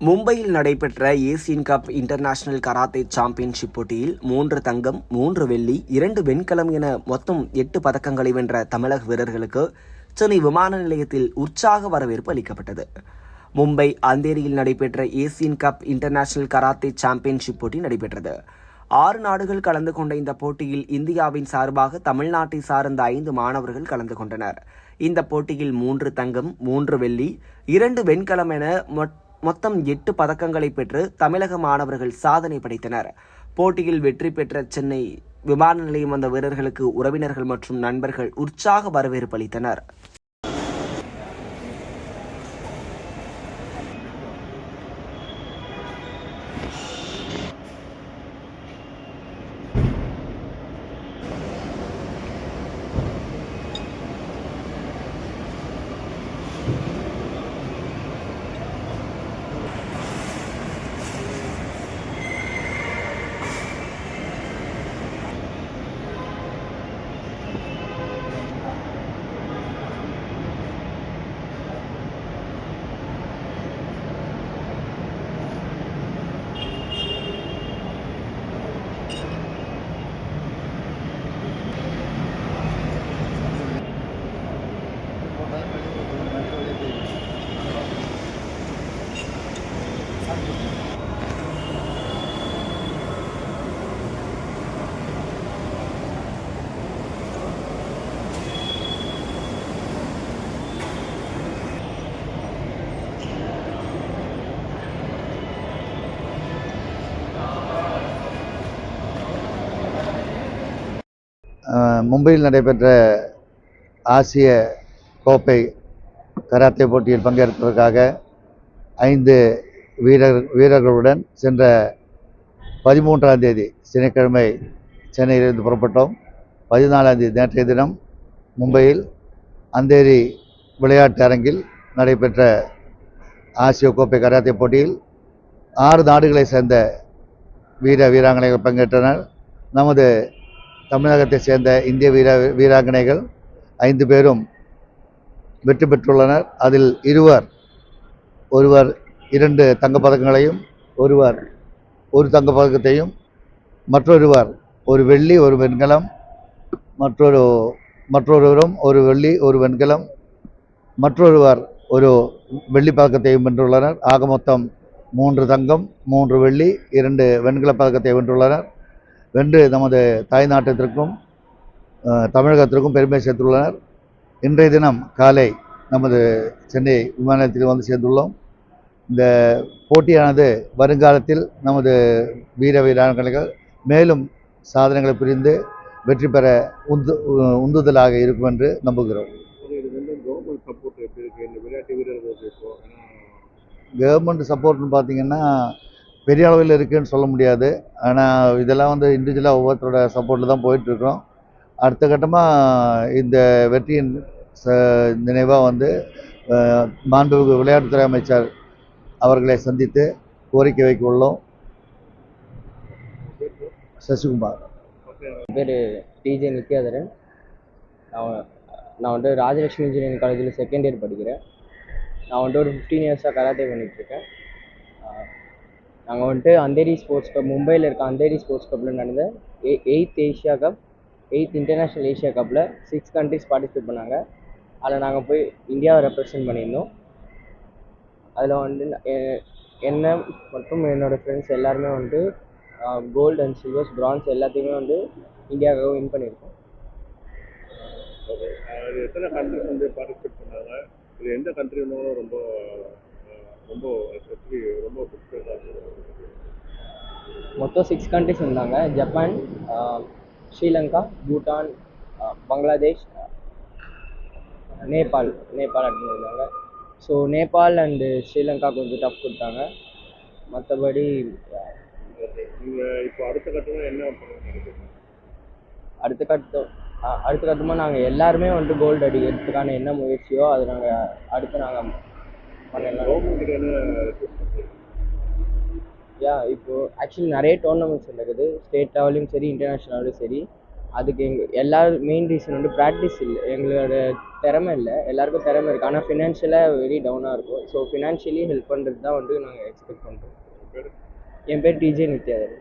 மும்பையில் நடைபெற்ற Asian cup international karate championship போட்டியில் மூன்று தங்கம் மூன்று வெள்ளி இரண்டு வெண்கலம் என மொத்தம் எட்டு பதக்கங்களை வென்ற தமிழக வீரர்களுக்கு சென்னை விமான நிலையத்தில் உற்சாக வரவேற்பு அளிக்கப்பட்டது. மும்பை அந்தேரியில் நடைபெற்ற Asian cup international karate championship போட்டி நடைபெற்றது. ஆறு நாடுகள் கலந்து கொண்ட இந்த போட்டியில் இந்தியாவின் சார்பாக தமிழ்நாட்டை சார்ந்த ஐந்து மாணவர்கள் கலந்து கொண்டனர். இந்த போட்டியில் மூன்று தங்கம் மூன்று வெள்ளி இரண்டு வெண்கலம் என மொத்- மொத்தம் எட்டு பதக்கங்களை பெற்று தமிழக மாணவர்கள் சாதனை படைத்தனர். போட்டியில் வெற்றி பெற்ற சென்னை விமான நிலையம் வந்த வீரர்களுக்கு உறவினர்கள் மற்றும் நண்பர்கள் உற்சாக வரவேற்பு அளித்தனர். மும்பையில் நடைபெற்ற ஆசிய கோப்பை கராத்தே போட்டியில் பங்கேற்பதற்காக ஐந்து வீரர் வீரர்களுடன் சென்ற பதிமூன்றாம் தேதி சனிக்கிழமை சென்னையிலிருந்து புறப்பட்டோம். பதினாலாம் தேதி நேற்றைய தினம் மும்பையில் அந்தேரி விளையாட்டு அரங்கில் நடைபெற்ற ஆசிய கோப்பை கராத்தே போட்டியில் ஆறு நாடுகளைச் சேர்ந்த வீர வீராங்கனைகள் பங்கேற்றனர். நமது தமிழகத்தை சேர்ந்த இந்திய வீர வீராங்கனைகள் ஐந்து பேரும் வெற்றி பெற்றுள்ளனர். அதில் இருவர் ஒருவர் இரண்டு தங்கப்பதக்கங்களையும் ஒருவர் ஒரு தங்கப்பதக்கத்தையும் மற்றொருவர் ஒரு வெள்ளி ஒரு வெண்கலம் மற்றொரு மற்றொருவரும் ஒரு வெள்ளி ஒரு வெண்கலம் மற்றொருவர் ஒரு வெள்ளி பதக்கத்தையும் வென்றுள்ளனர். ஆக மொத்தம் மூன்று தங்கம் மூன்று வெள்ளி இரண்டு வெண்கல பதக்கத்தை வென்றுள்ளனர். வென்று நமது தாய்நாட்டிற்கும் அஹ், தமிழகத்திற்கும் பெருமை சேர்த்துள்ளனர். இன்றைய தினம் காலை நமது சென்னை விமான நிலையத்தில் வந்து சேர்ந்துள்ளோம். இந்த போட்டியானது வருங்காலத்தில் நமது வீர வீராங்கனைகள் மேலும் சாதனைகளை புரிந்து வெற்றி பெற உந்து உந்துதலாக இருக்கும் என்று நம்புகிறோம். கவர்மெண்ட் சப்போர்ட்னு பார்த்தீங்கன்னா பெரிய அளவில் இருக்குன்னு சொல்ல முடியாது. ஆனால் இதெல்லாம் வந்து இண்டிவிஜுவலாக ஒவ்வொருத்தரோட சப்போர்ட்டில் தான் போயிட்டுருக்கோம் அடுத்த கட்டமாக இந்த வெற்றியின் ச நினைவாக வந்து மாண்புமிகு விளையாட்டுத்துறை அமைச்சர் அவர்களை சந்தித்து கோரிக்கை வைக்க உள்ளோம் சசிகுமார் பேர் டிஜே நித்யாதரன். நான் நான் வந்து ராஜலட்சுமி இன்ஜினியரிங் காலேஜில் செகண்ட் இயர் படிக்கிறேன். நான் வந்துட்டு ஒரு ஃபிஃப்டீன் இயர்ஸாக கராத்தே பண்ணிகிட்ருக்கேன் நாங்கள் வந்துட்டு அந்தேரி ஸ்போர்ட்ஸ் கப் மும்பையில் இருக்க அந்தேரி ஸ்போர்ட்ஸ் கப்பில் நடந்த a eighth Asia cup eighth international Asia கப்பில் சிக்ஸ் கண்ட்ரிஸ் பார்ட்டிசிபேட் பண்ணாங்க. அதில் நாங்கள் போய் இந்தியாவை ரெப்ரசன்ட் பண்ணியிருந்தோம். அதில் வந்து எ- என்ன மற்றும் என்னோடய ஃப்ரெண்ட்ஸ் எல்லாருமே வந்துட்டு கோல்டு அண்ட் சில்வர்ஸ் பிரான்ஸ் எல்லாத்தையுமே வந்து இந்தியாவுக்காக வின் பண்ணியிருக்கோம். ஓகே அது எத்தனை கண்ட்ரிஸ் வந்து பார்ட்டிசிபேட் பண்ணாங்க? இது எந்த கண்ட்ரி ரொம்ப ரொம்ப ரொம்ப மொத்தம் சிக்ஸ் கண்ட்ரிஸ் இருந்தாங்க. ஜப்பான் ஸ்ரீலங்கா பூட்டான் பங்களாதேஷ் நேபாள் நேபாள் அப்படின்னு இருந்தாங்க. ஸோ நேபாள் அண்டு ஸ்ரீலங்கா கொஞ்சம் டஃப் கொடுத்தாங்க. மற்றபடி இப்போ அடுத்த கட்டமாக என்ன அடுத்த கட்டம் அடுத்த கட்டமாக நாங்கள் எல்லாருமே வந்துட்டு கோல்டு அடிக்கிறதுக்கான என்ன முயற்சியோ அது நாங்கள் அடுத்து நாங்கள் யா இப்போ ஆக்சுவலி நிறைய டோர்னமெண்ட்ஸ் நடக்குது. ஸ்டேட் லெவலையும் சரி இன்டர்நேஷ்னலாலும் சரி. அதுக்கு எங்கள் எல்லா மெயின் ரீசன் வந்து ப்ராக்டிஸ் இல்லை. எங்களோட திறமை இல்லை. எல்லாருக்கும் திறமை இருக்குது ஆனால் ஃபினான்ஷியலாக வெரி டவுனாக இருக்கும். ஸோ ஃபினான்ஷியலி ஹெல்ப் பண்ணுறது தான் வந்து நாங்கள் எக்ஸ்பெக்ட் பண்ணுறோம் என் பேர் டிஜே நித்யாதர்